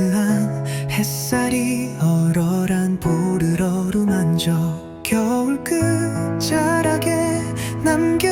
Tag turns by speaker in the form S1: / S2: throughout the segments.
S1: 따스한 햇살이 얼얼한 보를 어루만져 겨울 그 끝자락에 남겨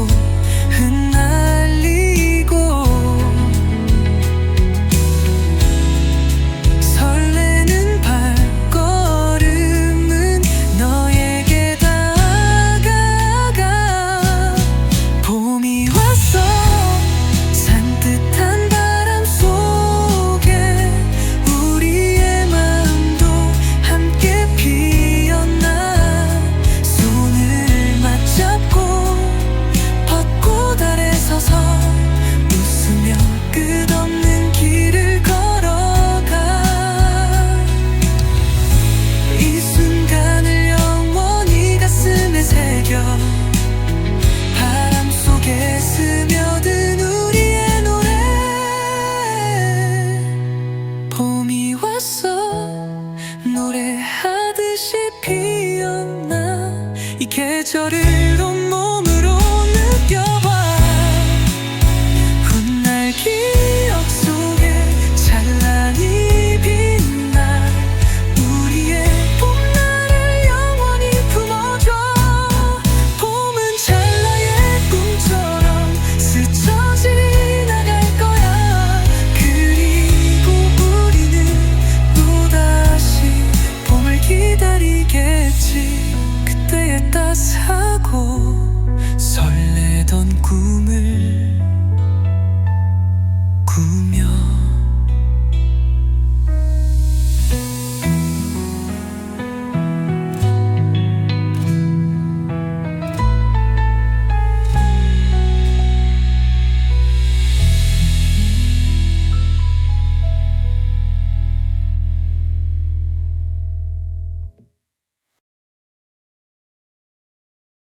S1: amor. 피었어 노래하듯이 피었나 이 계절을